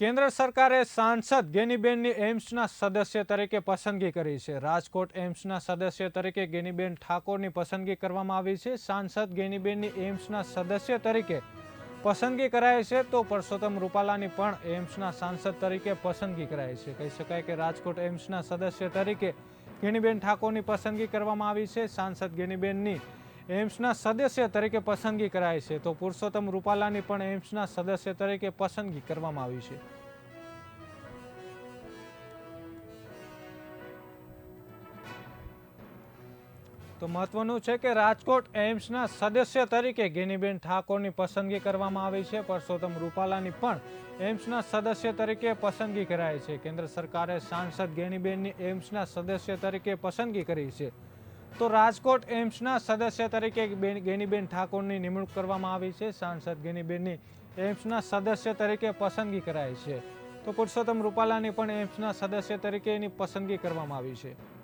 કેન્દ્ર સરકારે સાંસદ ગેનીબેનની એમ્સના સદસ્ય તરીકે પસંદગી કરી છે. રાજકોટ એમ્સના સદસ્ય તરીકે ગેનીબેન ઠાકોરની પસંદગી કરવામાં આવી છે. સાંસદ ગેનીબેનની એમ્સના સદસ્ય તરીકે પસંદગી કરાય છે તો પરસોત્તમ રૂપાલાની પણ એમ્સના સાંસદ તરીકે પસંદગી કરાય છે. કહી શકાય કે રાજકોટ એમ્સના સદસ્ય તરીકે ગેનીબેન ઠાકોરની પસંદગી કરવામાં આવી છે. સાંસદ ગેનીબેનની એમ્સના સદસ્ય તરીકે પસંદગી કરાઈ છે. તો પુરુષોત્તમ રૂપાલાની પણ એમ્સના સદસ્ય તરીકે પસંદગી કરવામાં આવી છે. તો મહત્વનું છે કે રાજકોટ એમ્સના સદસ્ય તરીકે ગેનીબેન ઠાકોરની પસંદગી કરવામાં આવી છે. પરસોત્તમ રૂપાલાની પણ એમ્સના સદસ્ય તરીકે પસંદગી કરાઈ છે. કેન્દ્ર સરકારે સાંસદ ગેનીબેનની એમ્સના સદસ્ય તરીકે પસંદગી કરી છે. તો રાજકોટ એમ્સના સદસ્ય તરીકે બેન- ગેનીબેન ઠાકોરની નિમણૂક કરવામાં આવી છે. સાંસદ ગેનીબેનની એમ્સના સદસ્ય તરીકે પસંદગી કરાઈ છે. તો પુરુષોત્તમ રૂપાલાની પણ એમ્સના સદસ્ય તરીકે એની પસંદગી કરવામાં આવી છે.